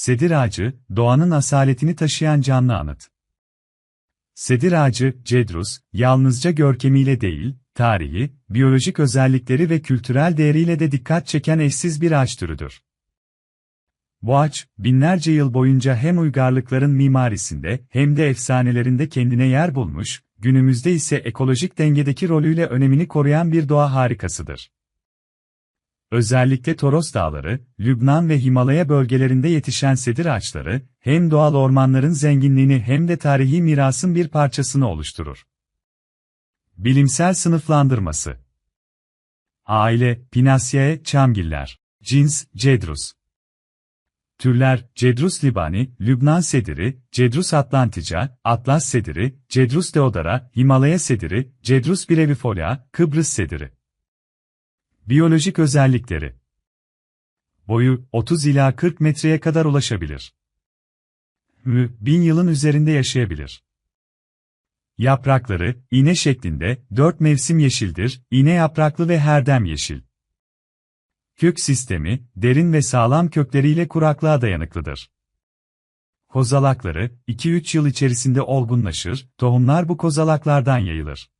Sedir ağacı, doğanın asaletini taşıyan canlı anıt. Sedir ağacı, cedrus, yalnızca görkemiyle değil, tarihi, biyolojik özellikleri ve kültürel değeriyle de dikkat çeken eşsiz bir ağaç türüdür. Bu ağaç, binlerce yıl boyunca hem uygarlıkların mimarisinde hem de efsanelerinde kendine yer bulmuş, günümüzde ise ekolojik dengedeki rolüyle önemini koruyan bir doğa harikasıdır. Özellikle Toros Dağları, Lübnan ve Himalaya bölgelerinde yetişen sedir ağaçları, hem doğal ormanların zenginliğini hem de tarihi mirasın bir parçasını oluşturur. Bilimsel sınıflandırması Aile, Pinaceae, çamgiller. Cins, Cedrus. Türler, Cedrus libani, Lübnan sediri, Cedrus atlantica, Atlas sediri, Cedrus deodara, Himalaya sediri, Cedrus brevifolia, Kıbrıs sediri. Biyolojik özellikleri Boyu, 30 ila 40 metreye kadar ulaşabilir. Mü, bin yılın üzerinde yaşayabilir. Yaprakları, iğne şeklinde, dört mevsim yeşildir, iğne yapraklı ve herdem yeşil. Kök sistemi, derin ve sağlam kökleriyle kuraklığa dayanıklıdır. Kozalakları, 2-3 yıl içerisinde olgunlaşır, tohumlar bu kozalaklardan yayılır.